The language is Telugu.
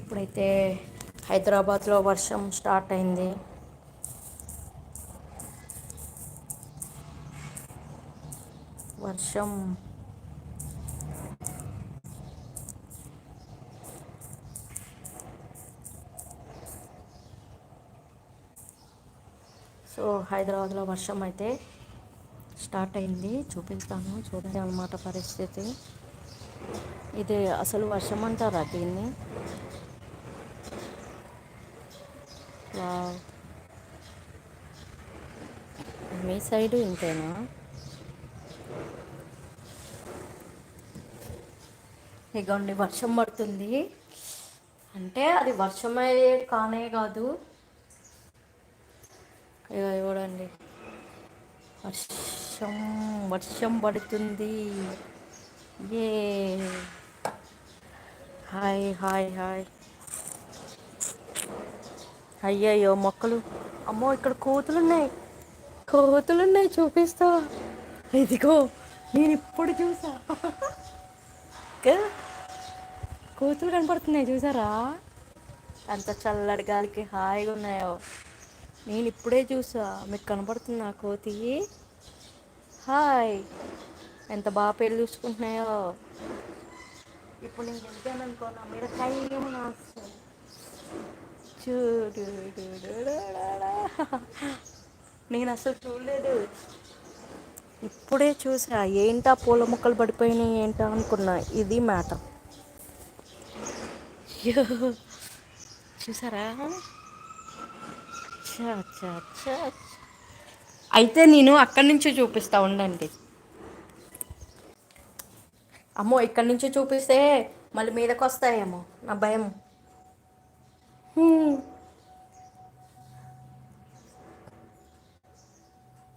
ఇప్పుడైతే హైదరాబాద్లో వర్షం స్టార్ట్ అయింది. వర్షం. సో హైదరాబాద్లో వర్షం అయితే స్టార్ట్ అయింది. చూపిస్తాను. చూడండి అన్నమాట పరిస్థితి. ఇది అసలు వర్షం అంటారా దీన్ని? వావ్. మీ సైడు ఇంతేనా? ఇగోండి వర్షం పడుతుంది. అంటే అది వర్షమే కానే కాదు. ఇక చూడండి వర్షం వర్షం పడుతుంది. ఏ హాయ్ హాయ్ హాయ్. అయ్యయ్యో మొక్కలు. అమ్మో ఇక్కడ కోతులు ఉన్నాయి కోతులు ఉన్నాయి చూపిస్తా. ఇదిగో నేను ఇప్పుడు చూసా? కోతులు కనపడుతున్నాయి చూసారా? అంత చల్లటి గాలికి హాయిగా ఉన్నాయో. నేను ఇప్పుడే చూసా మీకు కనపడుతుందా కోతి? హాయ్. ఎంత బాగా పెళ్ళి చూసుకుంటున్నాయో. ఇప్పుడు నేను వెళ్తాను అనుకో నా మీద కయ్యం చూడు నేను అసలు చూడలేదు. ఇప్పుడే చూసా ఏంటా పూల మొక్కలు పడిపోయినాయి ఏంటా అనుకున్నా. ఇది మ్యాటర్ చూసారా? అయితే నేను అక్కడి నుంచే చూపిస్తా ఉండండి. అమ్మో ఇక్కడి నుంచి చూపిస్తే మళ్ళీ మీదకి వస్తాయేమో నా భయం. 嗯。